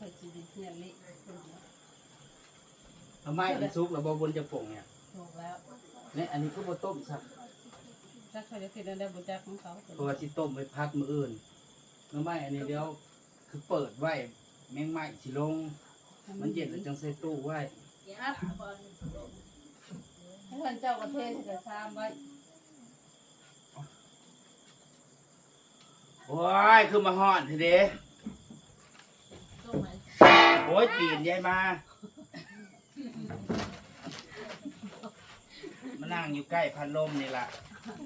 เฮีอาไม้อันซุกแล้วบ่บนจะปงเนี่ยถูกแล้วเนี่ยอันนี้ก็บ่ต้มสักถ้าเขาจะคิดอะไรบนจักของเขาเพราะว่าสิต้มไปพักมืออื่นแล้วไม้อันนี้เดี๋ยวคือเปิดไหวแมงไม้สิลง มันเย็นแล้วจังใส่ตู้ไวให้ท่านเจ้าประเทศจะซามไว้โอ้ยคือมาหอนทีเด้ โอ้ยปีนยายมา มานั่งอยู่ใกล้พัดลมนี่ล่ะ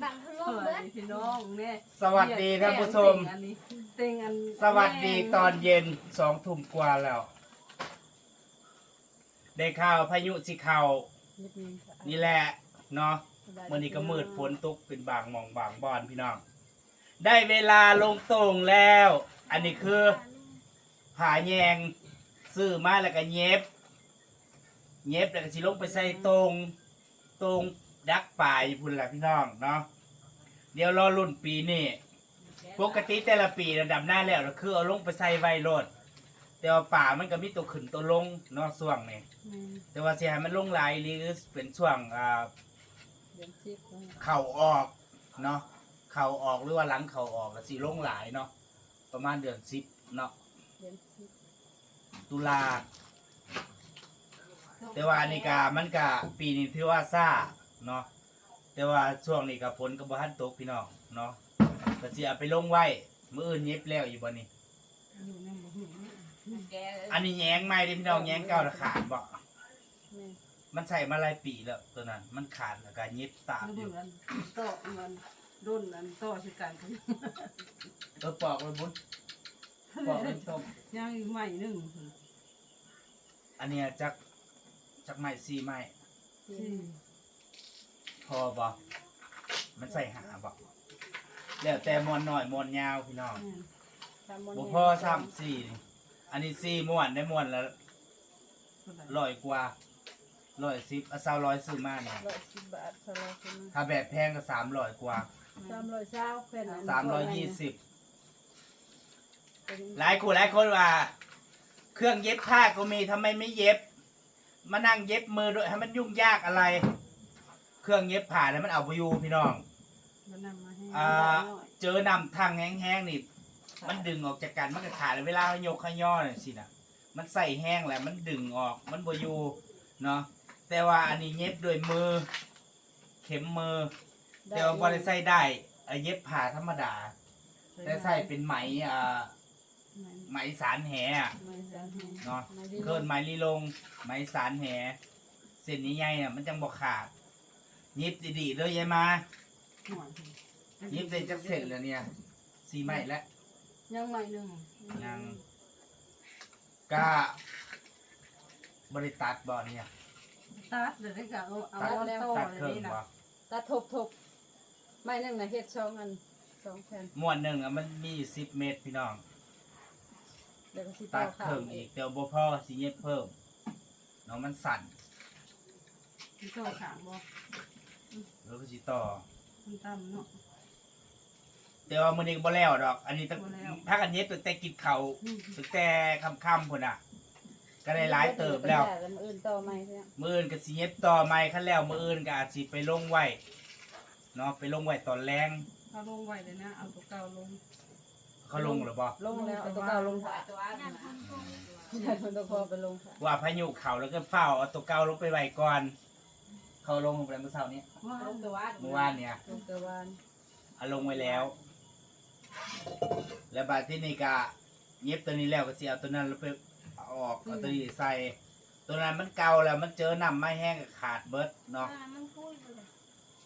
บังพัดลสมวัสเบิดดีพี่น้องเนี่ยสวัสดีท่านผู้ชมอันนี้เต็งอันสวัสดีตอนเย็นสองทุ่มกว่าแล้ว ได้ข่าวพายุสิเข้านี่แหละเนาะวันนี้ก็มืดฝนตกเป็นบางหมองบางบอนพี่น้อง ได้เวลาลงตรงแล้ว อันนี้คือผาแยง ซื้อมาแล้วก็เย็บ เย็บแล้วก็สิลงไปใส่ตรงตรงดักป่ายพุ่นแหละพี่น้องเนาะเดี๋ยวรอรุ่นปีนี้ปกติแต่ละปีระดับหน้าแล้วก็คือเอาลงไปใส่ไวโรดแต่ว่าป่ามันก็มีตัวขึ้นตัวลงเนาะช่วงนี้อืมแต่ว่าสิให้มันลงหลายหรือเป็นช่วงอ่าเดือนสิบเข่าออกเนาะเข่าออกหรือว่าหลังเข่าออกก็สิลงหลายเนาะประมาณเดือนสิบเนาะเดือนสิบ ตุลา แต่ว่าอันนี้กามันกะปีนี้ถือว่าซ่าเนาะแต่ว่าช่วงนี้กับฝนกับบ้านตกพี่น้องเนาะก็สิเอาไปลงไว้มื้ออื่นเย็บแล้วอยู่บ่นี่อยู่ในหมู่นี่แกอันนี้แย้งใหม่เด้พี่น้องแย้งเก่าน่ะขาดบ่แม่มันใส่มาหลายปีแล้วตัวนั้น มันขาดแล้วก็เย็บตามอรุ่ยู่นอันโต่อมันรุ่นอันโต่อสิกันกันเออปอกไว้บุญปอกไว้ต้มยังอีกใหม่หนึ่ง อันเนี้ยจักจักไม้สี่ไม้สี่พอบ่มันใส่หาบ่แล้วแต่มวนหน่อยมวนยาวพี่น้องอืมทำมันบ่พอซ้ำสี่นี่อันนี้สี่ม้วนได้ม้วนละร้อยกว่าร้อยสิบเอาสาวร้อยซื้อมาเนี่ยร้อยสิบบาทสามร้อยสิบถ้าแบบแพงก็สามร้อยกว่าสามร้อยเช้าแค่นั้นสามร้อยยี่สิบหลายคนหลายคนว่า เครื่องเย็บผ้าก็มีทำไมไม่เย็บ มานั่งเย็บมือด้วยให้มันยุ่งยากอะไร เครื่องเย็บผ้าเนี่ยมันเอาไปอยู่พี่น้อง มันนำมาให้อ่า เจอนำทางแห้งๆนี่ มันดึงออกจากกันมันก็ขาดเวลาเขายกขย่อเนี่ยสินะมันใส่แห้งแหละมันดึงออกมันบอยู่เนาะแต่ว่าอันนี้เย็บด้วยมือ เข็มมือ แต่ว่าบริใส่ได้เอ่อเย็บผ่าธรรมดา แต่ใส่เป็นไหมอ่า ไหมสารแหอะเนาะเคินไหมลีลง ไหมสารแหเส้นนี้ใหญ่ๆน่ะมันจังบอกขาดเย็บดีๆเลยยายมาเย็บได้จักเสร็จแล้วเนี่ยสี่ไหมแล้ว ยังใหม่หนึ่งยังก็บริตัดบ่เนี่ยตัดเดี๋ยวได้กะเอาเอาตัดแล้วโตตัดเลเครื่ยองนี่นะบ่ตัดทบทบไม่หนึ่งนะเฮ็ดสองอันสองแผ่นม้วนหนึ่งอะมันมีสิบเมตรพี่น้อง เดี๋ยวก็สิตัต่อดขาเพิ่มอีกเดี๋ยวบ่พอสิเย็บเพิ่มเนาะมันสั่นสิต่อขางบ่แล้วก็สิต่อมันต่ำเนาะ แต่ว่ามื้อนี้ก็บ่แล้วดอก อันนี้ตั้งบ่แล้ว ถ้ากันเย็บตั้งแต่กินข้าวอืมตั้งแต่ค่ำๆพุ่นน่ะ ก็ได้หลายเติบแล้วมันอื่นต่อไหมเนี่ยมื้ออื่นก็สิเย็บต่อใหม่คันแล้วมื้ออื่นก็อาจสิไปลงไว้เนาะไปลงไว้ตอนแรงเอาลงไว้เลยนะ เอาตัวเก่าลง เขาลงหรือบ่ลงแล้วเอาตัวเก่าลงถ่ายตัวย่านพันคงใช่คนตัวพอไปลงถ่ายว่าพายุเข้าแล้วก็เฝ้าเอาตัวเก่าลงไปไว้ก่อน เขาลงไปเมื่อเช้านี้ลงตัววัดเมื่อวานเนี่ยลงตัววันเอาลงไว้แล้ว แล้วบาดที่นี่ก็เย็บตัวนี้แล้วก็สิเอาตัวนั้นแล้วไปเอาออกเอาตัวนี้ใส่ ตัวนั้นมันเก่าแล้วมันเจอน้ำไม่แห้งก็ขาดเบิดเนาะอ่ามันคุยไปเลย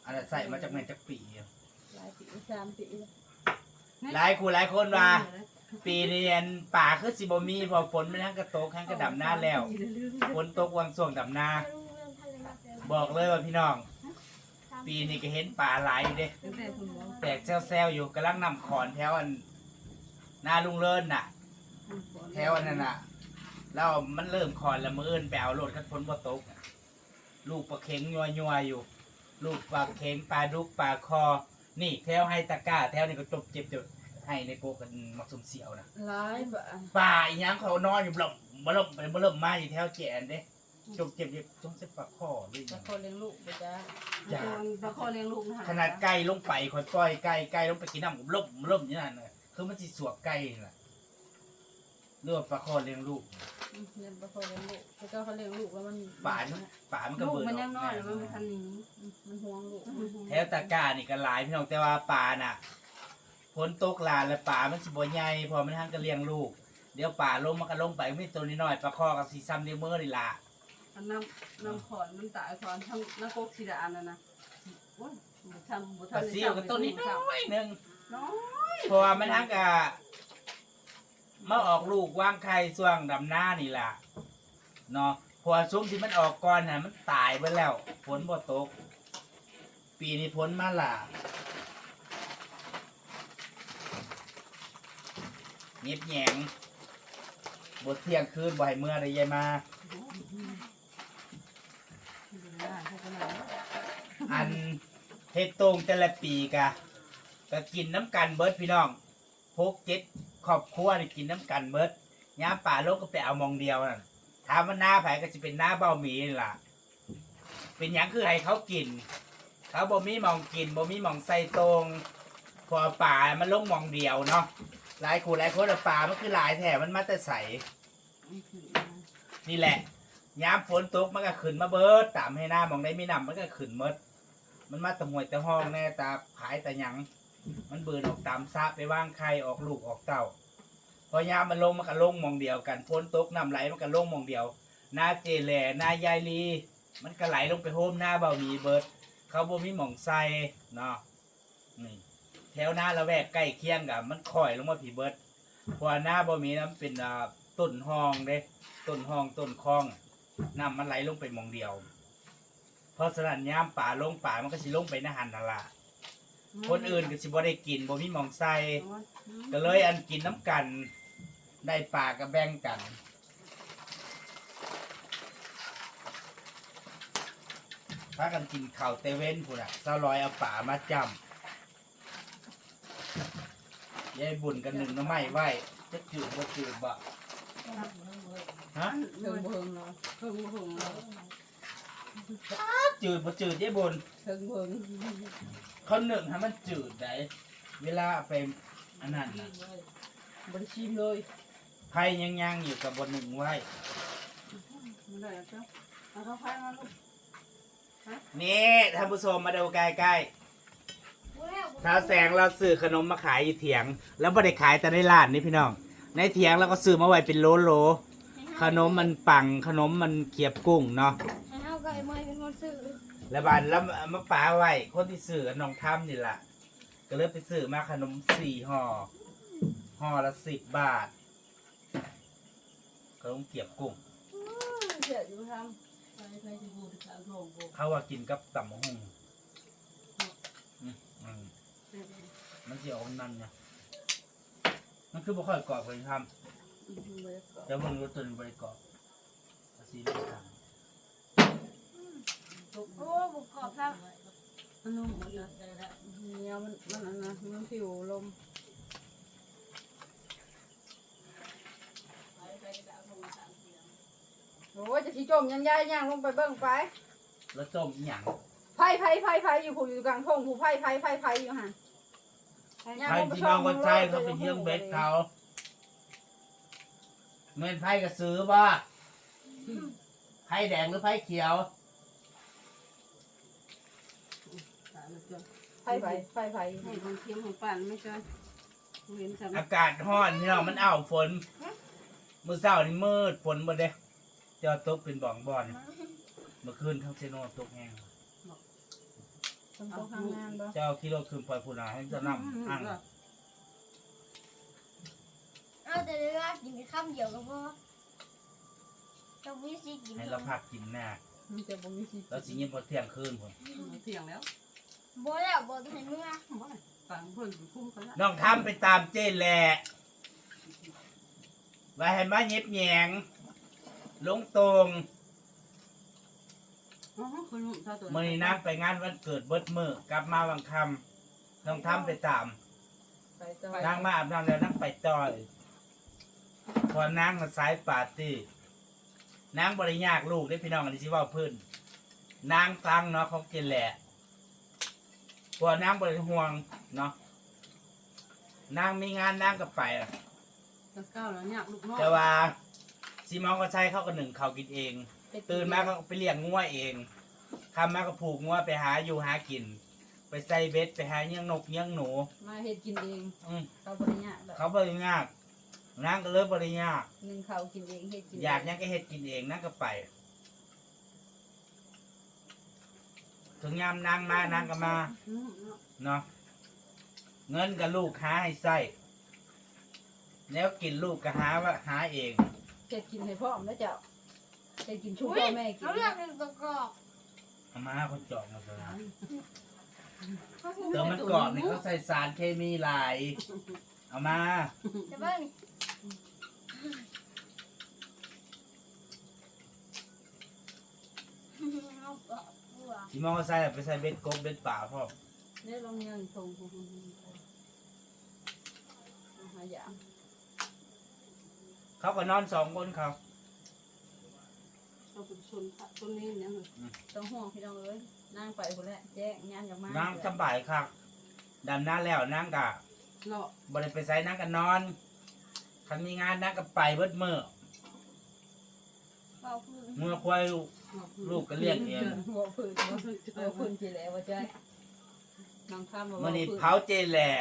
อันนั้นใส่มาจากแม่นจากปีหลายปีสามปี หลายคู่หลายคนว่า ปีนี้อันป่าคือสิบ่มีเพอฝนมันทั้งกระตกทั้งกระดำหน้าแล้วฝนตกวังส่วงดำหน้าไม่รู้เรื่องทะเลมาเจอบอกเลยว่าพี่น้อง ปีนี้ก็เห็นป่าหลายอยู่เด้ตั้งแต่คุณหมอแตกแซวๆอยู่กำลังนำขอนแถวอันหน้าลุงเลินน่ะ แถวอันนั้นน่ะแล้วมันเริ่มคอนแล้วมืออื่นไปเอารถคันฝนบ่ตก ลูกปลาเข็งยัวยัวๆอยู่ ลูกปลาเข็งปลาดุกปลาคอ นี่แถวให้ตะกร้าแถวนี้ก็จบเจ็บจบให้ในโกกันมักสมเสียวนะหลายบะป่าอีหยังเขานอนอยู่บ่ลมบ่ลมบ่ลมมาอยู่แถวแจนเด้จมเจ็บเจ็บต้องเส้นปากคอด้วยปลาคอเลี้ยงลูกไปจ้าจ้าปลาคอเลี้ยงลูกนะขนาดไก่ลงไปคอยปล่อยไก่ไก่ลงไปกินน้ำล่มล่มอย่างนั้นเลยคือมันสิสวกไก่นี่ล่ะเรือว่าปลาคอเลี้ยงลูกอืม เลี้ยงปลาคอเลี้ยงลูกแต่ก็เขาเลี้ยงลูกแล้วมันป่ามันป่ามันก็ลูกเบิดมันอยัองกน้อยแม่มันไม่ทันหนี้อืมมันห่วงลูกแถวตะกร้านี่ก็หลายพี่น้องแต่ว่าป่าน่ะฝนตกหลานแล้วป่ามันสิบ่ใหญ่พอมันทางก็เลี้ยงลูก เดี๋ยวป่าลงมันก็ลงไปมีตัวน้อยๆปลาคอกับสีซ้ำเดียวมือนี่ล่ะอันน้ำน้ำขอนมันตายขอนทั้งน้ำโคกสีดาอันนั้นนะโอ้ยบุทำบุปลาทำซิวกับตัวนี้น้อยหนึงน้อยเพราะว่ามันทางก็ มาออกลูกวางไข่ช่วงดำหน้านี่ล่ะเนาะพราะว่าซุ้มที่มันออกก่อนน่ะมันตายไปแล้วฝนบ่ตก ปีนี้พ้นมาล่ะเงียบแหยงบทเที่ยงคืนบ่ให้เมื่อได้ยายมา อันเฮ็ดตรงแต่ละปีกะก็กินน้ำกันเบิดพี่น้องพกเจ็ด ครอบครัวนี่กินน้ำกันเบิดยามป่าโลกก็ไปเอามองเดียวนั่นถามว่าหน้าไผก็สิเป็นหน้าเบ้าหมีนี่ล่ะ เป็นหยังคือให้เขากิน เขาบ่มีหมองกินบ่มีหมองใส่ตรงพอป่ามันลงหมองเดียวเนาะหลายคู่หลายคนเอาป่ามันคือหลายแถมันมาแต่ใสนี่แหละยามฝนตกมันก็ขึ้นมาเบิดตามให้หน้ามองได้มีน้ำมันก็ขึ้นหมดมันมาแตะหวยแตะห้องแน่ตาผายแต่หยัง มันเบินออกตามซะไปว่างไข่ออกลูกออกเต่าพอยามมันลงมันก็ลงมองเดียวกันฝนตกน้ำไหลมันก็ลงมองเดียว หน้าเจแหล่หน้ายายลี มันก็ไหลลงไปโฮมหน้าเบามีเบิด เขาบ่มีหมองใส่เนาะนี่แถวหน้าละแวกใกล้เคียงกับมันคอยลงมาผีเบิดพราะว่าหน้าบ่มีน้ำเป็นต้นห้องเด้ต้นห้องต้นคลองน้ำมันไหลลงไปมองเดียว เพราะฉะนั้นยามป่าลงป่ามันก็สิลงไปในะหันนั่นล่ะ คนอื่นก็สิบ่ได้กินบ่มีหมองใส่ก็เลยอันกินน้ำกัน ได้ป่าก็แบ่งกันพากันกินข้าวเตเว่นพุ่นอะสาวลอยเอาป่ามาจำยายบุญกันหนึ่งหน้ำไม้ไว้จะจืดบ่จืดบ่ฮะเทิงเพิงเนาะเพิ่งเพิ่งจืดบ่จืดยายบุญเทิงเพิงเขาหนึ่งให้มันจืดได้เวลาเอาไปอันนั้นนะบริชิมเลยไผ่ยังยังๆอยู่กับบนหนึ่งไว้ไม่ได้เจ้าเอาเข้าไปมาลูกนี่ท่านผู้ชมมาดูใกล้ๆท้าวแสงเราซื้อขนมมาขายอยู่เถียง แล้วไม่ได้ขายแต่ในร้านนี่พี่น้อง ในเถียงเราก็ซื้อมาไว้เป็นโลโลๆขนมมันปังขนมมันเขียบกุ้งเนาะ แล้วบานแล้วมาปาไว้คนที่ซื้อน้องถ้ำนี่แหละก็เลยไปซื้อมาขนมสี่ห่อห่อละสิบบาทขนมเขียบกุ้ง เดี๋ยวอยู่ทไปไปที่บูที่ขายของบูเขาว่ากินกับตำมะฮุ่งอืมอืมมันจะออกนั่นเนี่ยมันคือบ่ค่อยกรอบเลยทำบริกรำแต่มันรู้ตัวนี้บริกรอบภาษีลูกทาง โอ้บุกกรอบครับมันนุ่มหมดเลยเนี่ยมันมันอันนะมันผิวลมโอ้ยจะขี้จมยันยายย่างลงไปเบิ่งไปแล้วต้มอหย่างไผ่ไผ่ไผ่ไผ่อยู่ผู้อยู่กลางทงผู้ไผ่ไผ่ไผ่ไผ่อยู่หันใครที่น้องก็ใช่เขาเป็นเยื่องเบ็ดเขาเงินไพ่ก็ซื้อบ่ไพ่แดงหรือไพ่เขียว ตายแล้วเจ้าไผ่ไผ่ไผ่ไผ่ให้ของเคียงของปั่นไม่ใช่เห็นสำอากาศร้อนพี่น้องมันอ้าวฝนมื้อเช้านี่มืดฝนบ่เด้เจ้าตกเป็นบ่องบ่อนเมื่อคืนทั้งเซโนตกแห้งต้องต้องทำงานบ่เจ้าคิดว่าคืนพลอยพูนาให้เจะนำอ่างเอาแต่เวลากินข้าวเดียวก็พอต้องมีสิกินให้เราพักกินหน้ามันจะบ่มีสิแล้วสิเงียบพอเที่ยงคืนผมเที่ยงแล้ว บ่แล้วบ่ต้องให้เมื่อฝังเพิ่นคุ้มกันละน้องทำไปตามเจ้แหละไว้ให้มาเย็บแหยงลงตรงอ๋อคุณลุงถ้าตัวมื่อนี้นั่งไปงานวันเกิดเบิดมือกลับมาวังคำน้องทำไปตามไปต่อนั่งมาอาบน้ำแล้วนั่งไปต่อยพอนั่งมาสายปาร์ตี้นางบริยากลูกได้พี่น้องอันนี้สิเว่าเพื้นนางฟังเนาะเขากินแหละเพราะว่านางบริห่วงเนาะนางมีงานนางก็ไปอะจะก้าวแล้วเนี่ยลูกน้องแต่ว่าซีมองก็ใช้เขาก็หนึ่งเขากินเอง ตื่นมาก็ไปเลี้ยงงัวเองคำมาก็ผูกงัวไปหาอยู่หากิน ไปใส่เบ็ดไปหาเลี้ยงนกเลี้ยงหนู มาเฮ็ดกินเองอืมเขาบริญญาแบบเขาบริยากนางก็เลิกบริยากหนึ่งเขากินเองเฮ็ดกินเงอยากหยังก็เฮ็ดกินเองนางก็ไป ถึงยามนางมานางก็มาอืมเนาะเนาะเงินกับลูกหาให้ใส่แล้วกินลูกก็หาว่าหาเองเฮ็ดกินให้พ่อมแล้วเจ้าเฮ็ดกินชูอุ้พ่ยอแม่กินเขาเรียกเป็นตัวกรอกเอามาคนจอกมาเลยเขาคือเติมมันกรอบนี่เขาใส่สารเคมีหลายเอามาจะเบิ้งเอากรอบ บัวที่มองเขาใส่ไปใส่เบ็ดกบเบ็ดป่าพ่อเนี่ยลองยังทงหาอย่างเขาก็นอนสองคนเขาเราเป็นชนพระต้นนี้เนี่ยมันต้องห่วงพี่น้องเอ้ยนั่งไปคนแหละแจ้งงานอย่างมากนางสบายครับดำน้าแล้วนางกะเนาะบริไปใส่นางก็นอนคันมีงานนางก็ไปเบิดมือเอาคือเมื่อควาย ลูกก็เลี้ยงเองหัวพื้นหัวพื้นกี่แหล่ว่าใจน้องข้ามมื่อนี้เผาเจนแหละ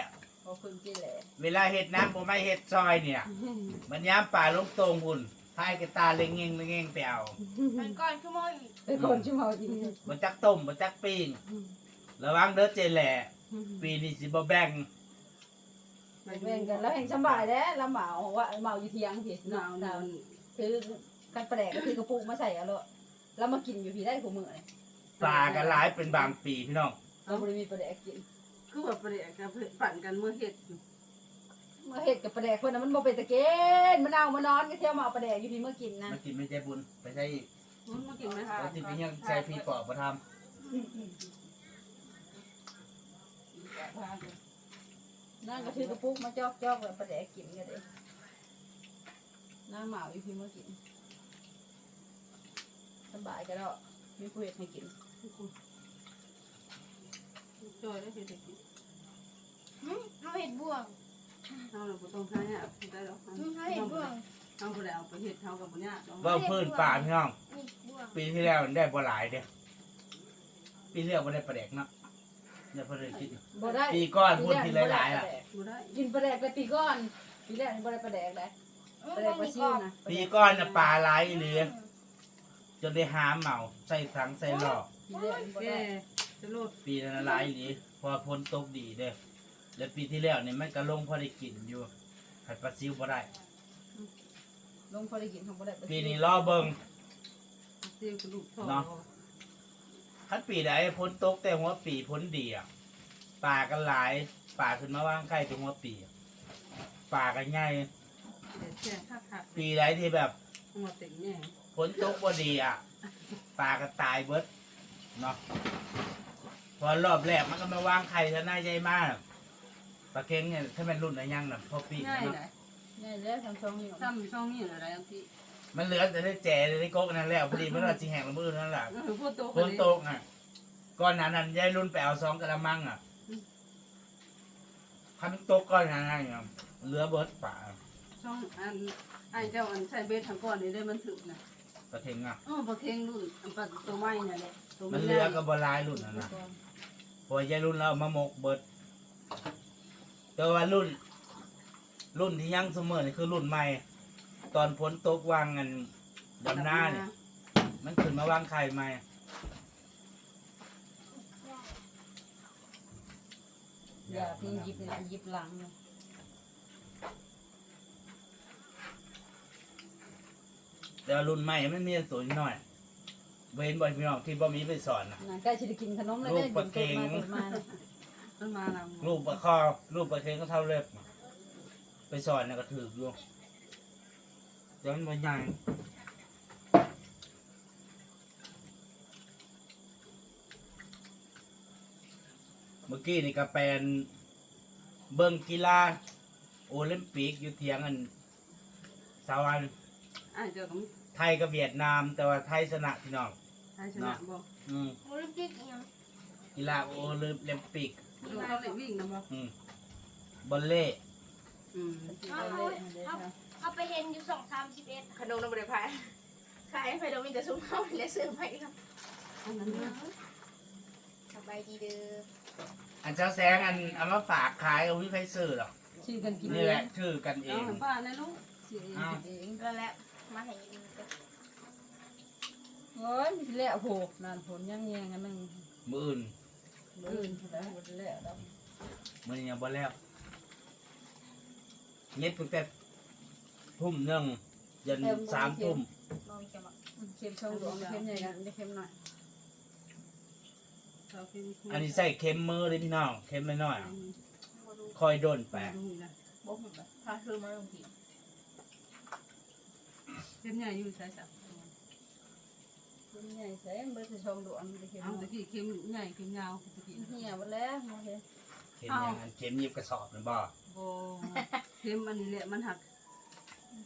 หัวพื้นกี่แหล่เวลาเห็ดน้ำผมไม่เห็ดซอยเนี่ย มันย้ำป่าลงตรงหุ่นพายกระตาเล็งเงงเล็งเงงไปเอามันก่อนคือมออีกไอ้คนชิมเอาจริงบนจักต้มบนจักปิ้งระวังเด้อเจนแหละ ปีนี้สิบ่แบ่งแบ่งกันแล้วแห่งสบายแล้วแล้วเหมาว่าเหมาอยู่เทียงพี่หนาวหนาวคือกันแปลกก็คือกระปุกมาใส่เอาเลย แล้วมากินอยู่พี่ได้ขูมือเลยปลากันหลายเป็นบางปีพี่น้องเราบริมีประแดกกินคือว่าประเดี๋ยวกับปั่นกันเมื่อเห็ดเมื่อเห็ดกับประแดกคนนั้นมันบ่เป็นตะเกนมันเอามานอนก็เที่ยวมาเอาประแดกอยู่พี่เมื่อกินนะมากินไม่ใจบุญไปใช้อีกมันมากินไหมแล้วที่พี่ยังใช้พี่ปอบมาทนั่งก็ถือกระปุกมาจอกจอกแล้วประแดกกินกันเลยนั่งเหมาอยู่พี่เมื่อกิน สบายก็แล้วมีผู้เห็ดให้กินจอยได้เห็ดกินหึเอาเห็ดบ่วงเอาเราต้องใช้เนี่ยได้หรอกหึเอาเห็ดบ่วงเอาไปแล้วไปเห็ดเท่ากับปุญญาำว่าพื้นป่าพี่น้องนี่บ่วงปีที่แล้วได้บ่หลายเด้ปีที่แล้วบ่ได้ประแดกเนาะเนี่ยเพิ่นเลยคิดบ่ได้ปีก้อนพูดทีหลายๆอะบ่ได้กินประแดกไปปีก้อนปีแรกนี่บ่ได้ประแดกเลยประแดกปลาซิวนะปีก้อนน่ะปลาหลายเหลือ จนได้หาเหมาใส่ถังใส่หลอกปีแรกนี่บ่แกได้จะโลดปีนั้นนะหลายเหลือพอพ้นตกดีเด้อแล้วปีที่แล้วนี่มันก็ลงพอได้กินอยู่ผัดปลาซิวบ่ได้ ลงพอได้กินของบ่ได้ปลาซิวปีนี้รอเบิ่งเตียวกระดูกทอดคันปีใดพ้นตกแต่หัวปีพ้นดีอะป่ากันหลายป่าขึ้นมาว่างไข่ถึงหัวปีอะป่ากันใหญ่เด็ดแค่คักคักปีใดที่แบบมาติ่งแน่ ฝนตกบ่ดีอะปลาก็ตายเบิดเนาะพอรอบแรกมันก็มาวางไข่ซะน่าใจมากปลาเค็งเนี่ยถ้าเป็นรุ่นอะไรยังน่ะพอปีง่ายเนาะเลยนี่แล้วทำช่องนี่ทำช่องนี้อะไรทั้งที่มันเหลือแต่ได้แจได้กกนั่นแล้วพอดีมันว่าสิแห้งละมือนั่นแหละพูดโตฝนตกอะก้อนนั้นนั่นยายรุ่นไปเอาสองกระมังอะคันตกก้อนนั้นนั่นอะเหลือเบิดป่าช่องอันไอ้เจ้าอันใช้เบสทางก่อนนี่ได้มันถึกนะ ปลาเค็งอะอ๋อปลาเค็งรุ่นอันปลาตัวไม้นี่แหละตัวมันเหลือก็บ่หลายรุ่นนั่นน่ะพอยายรุ่นเรามาหมกเบิด แต่ว่ารุ่น รุ่นที่ยังเสมอนี่คือรุ่นใหม่ ตอนพ้นตกวางกันดำหน้าเนี่ย มันขึ้นมาวางไข่ใหม่อย่าพี่ยิบนะยิบหลังนะ แต่ว่ารุ่นใหม่มันมีแต่ตัวน้อยเว้นบ่อยพี่น้องที่บ่มีไปสอนนะใกล้จะได้กินขนมแล้วลูได้กปลาเค็งดินมามันมาแล้วรูปปลาคอรูปปลาเค็งก็เท่าเล็บไปสอนน่ะก็ถืออยู่เดี๋ยวมันบ่ใหญ่เมื่อกี้นี่ก็เป็นเบิ่งกีฬาโอลิมปิกอยู่เทียงอันสาวัน ไอ้เจ้าก็ทไทยกับเวียดนาม แต่ว่าไทยชนะพี่น้องไทยชนะบ่อืมโอลิมปิกยังกีฬาโอลิมปิกดูเขาเล่นวิ่งนะบ่อืมบอลเล่อืมเอาเลยเดี๋ยวนะเอาไปเห็นอยู่สองสามสิบเอ็ดขนมนมบริพายขายไปโดมินจะซุ้มเข้าและซื้อไปครับอันนั้นนะสบายดีเด้ออันเจ้าแสงอันเอามาฝากขายเอาวิใครซื้อหรอกชื่อกันกินนี่แหละชื่อกันเอเอางให้ป้าในลูกชื่อเองอ้าวกินเองแล้วแหละ มาให้ยินดีโอ้ยมีแล้วโหนานผลยังแยงกันหนึ่งมืออื่นอื่นแล้วหมดแล้วดอกมือนี้ยังบ่แล้วเงียบตั้งแต่ทุ่มหนึ่งยันสามทุ่มมองจะมาเค็มช่องหลวงเค็มใหญ่กันได้เค็มหน่อยเขาเป็นครูอันนี้ใส่เค็มมือเลยพี่น้องเค็มน้อยๆอือะมบ่รู้คอยโดนไปดูนะบ่หุ่นไปพาซื้อมาลงที เป็นใหญ่อยู่ใช่สักเค็มใหญ่ใส่เบอร์ช่องหลวงได้เค็มเอาหน่ตะอยกี้เข้มใหญ่เข้มยาวตะกี้เหี่ยวหมดแล้วโอเคเค็มอย่างอันเค็มยิบกระสอบนั่นบ่โบเข้มอันนี้แหละมันหัก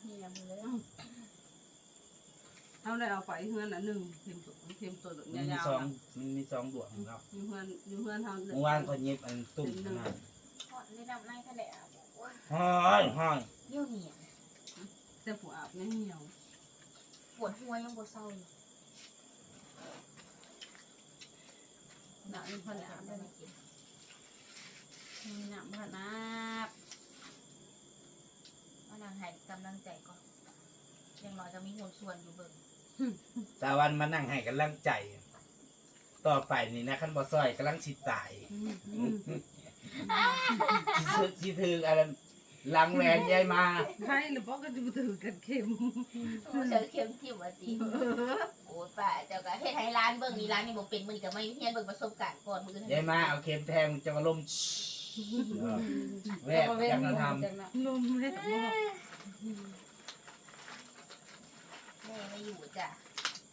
เหี่ยวหมดแล้วเอาได้เอาไปเฮือนอันหนึ่งเข้มตัวเข้มตัวมันมียาวสองๆนะมันมีสองดวงครับอยู่เฮือนอยู่เฮือนทำเมื่อวานเขาเย็บอันตุ่มขนาดหอดได้ดำในทะเลอะว่าห้อยห้อยเยี่ยวเหนียวแต่ผัวอาบไม่เหี่ยวป วดหัวยังปวดเศร้าอยู่หนักพันหนาได้หนักพันหนาว่านางให้กำลังใจก่อนยังน้อยจะมีหุ่นส่วนอยู่เบิ่งสาวันมานั่งให้กำลังใจ ต่อไปนี่นะขั้นบ่ซอยกำลังสิตายอืมอืมสิซื้อสิถืออะไร หลังแหวนยายมาใช่หรือเปล่าก็ดูถือกันเข้มโอ้เจอเข็มทิ่มอะตีโอ้ป้าเจ้าก็เฮ็ดให้ร้านเบิ่งนี่ร้านนี่บ่เป็นมื้อนี้ก็ไม่เฮียนเบิ่งประสบการณ์ก่อนมื้อนี้ยายมาเอาเข็มแทงจะมาลมเออแวบจังนั้นทำจังนะนมแม่บอกแม่ไม่อยู่จ้ะ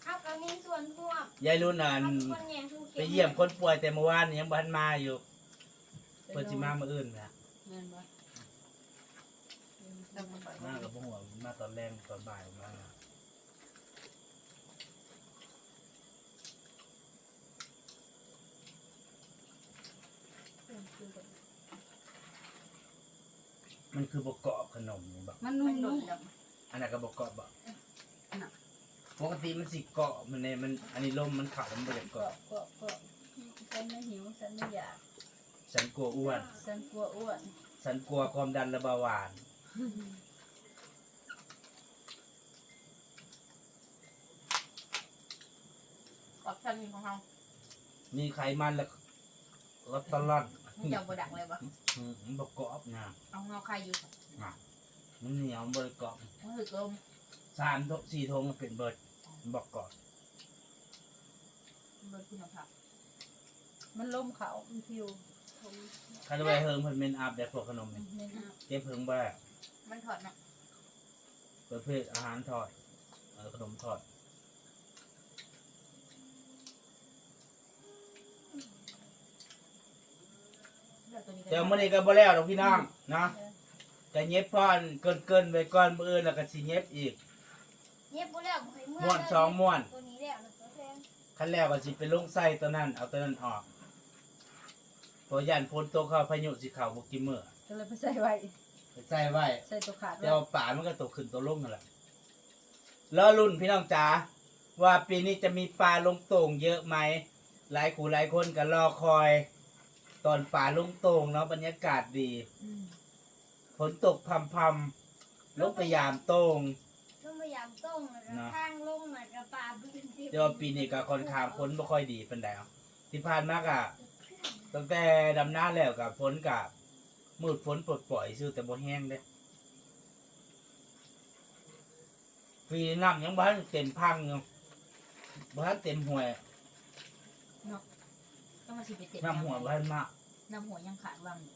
เอากระมีส่วนพวกยายรุ่นอะเอาคนแย่งทุกไปเยี่ยมคนป่วยแต่เมื่อวานนี่ยังบ่ทันมาอยู่เพิ่นสิมามื้ออื่นนะ แม่นบ่ต้องมาปล่อยมากับบ่ฮู้ว่ามาตอนแรงตอนบ่ายมามันคือบ่กรอบขนมนี่บ่มันมันุ่นโดมนแล้วอันนั้นก็บ่กรอบบ่ปกติมันสิเกาะมันเนี่ยมันอันนี้ลมมันเข้ามันบ่ได้ก็เกาะก็ก็ฉันไม่หิวฉันไม่อยากฉันกลัวอ้วนฉันกลัวอ้วนฉันกลัวความดันและเบาหวาน ขอบชั้นของเรามีไขมันและลดตลอดมึงจะบ่ดังเลยบ่อืมมันบอกกรอบนะเอาเงาใครอยู่มันเหนียวมันบริกรอบมันถึกลมสามทสี่ทงมันเป็นเบิดมันบอกกรอบมันเป็นคุณภาพมันล้มเขามันพิวผมคาร์ไวเฮิงเพิ่นเมนอัพได้พวกขนมนี่เน้นอัพเก็บเฮิงบ่ได้ มันถอดเนาะประเภทอาหารทอดเออขนมทอดแล้วตัวนี้ก็แต่มื้อนี้ก็บ่แล้วดอกพี่น้องเนาะก็เย็บพอนเกินเกินๆไว้ก่อนมื้ออื่นแล้วก็สิเย็บอีก เย็บบ่แล้วบ่ให้เมื่อม้วนสองม้วน ตัวนี้แล้วนะตัวแพงขั้นแรกก็สิไปลงไส้ตัวนั้น เอาตัวนั้นออกเพราะย่านพ้นตกเข้าพายุสิเข้าบ่กี่มื้อก็เลยไปใส่ไว้ไป ใส่ไว้ใส่ตัวขาดไว้เดี๋ยวป่ามันก็ตกขึ้นตัวลงนั่นแหละแล้วรุ่นพี่น้องจ๋าว่าปีนี้จะมีปลาลงโต่งเยอะไหม หลายคู่หลายคนก็รอคอย ตอนป่าลงโต่งเนาะบรรยากาศดีอืมฝนตกพำพำๆลงไปยามโต่ง ต้องพยายามต้งแล้วก็เนาะทางลงน่ะกระปาบึ้งที่เดี๋ยวาปีนี้ก็ค่อนข้างฝนไม่ค่อยดีเป็นไดเอาที่ผ่านมากอะตั้งแต่ดำน้าแล้วกับฝนกับ มืดฝนปลดปล่อยซื่อแต่บ่แห้งเด้ปีนี้น้ำยังบ้านเต็มพังอยู่บ้านเต็มห่วยต้องมาสิไปเต็มน้ำหัวบ้านมากน้ำหัวยังขาดวังอยู่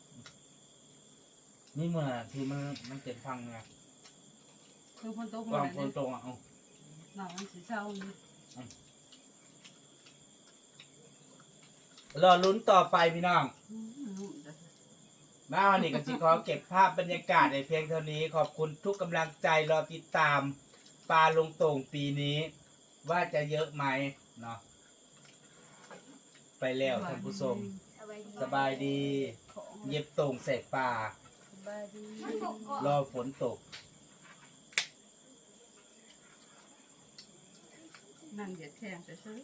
นี่เมื่อที่มันมันเต็มพังไงคือคนโตควางนฝนตกอะเอาหนังสีเศร้าอยู่รอลุ้นต่อไปพี่น้องอื มนุ่มจ้ะมาวันนี้ก็สิขอเก็บภาพบรรยากาศในเพียงเท่านี้ ขอบคุณทุกกำลังใจรอติดตามปลาลงโต่งปีนี้ ว่าจะเยอะไหมเนาะไปแล้วท่านผู้ชมสบายดีของเย็บโต่งใส่ปลาสบายดีมันบอกก่อนรอฝนตก นั่งเหยียดแข้งแต่ซื้อ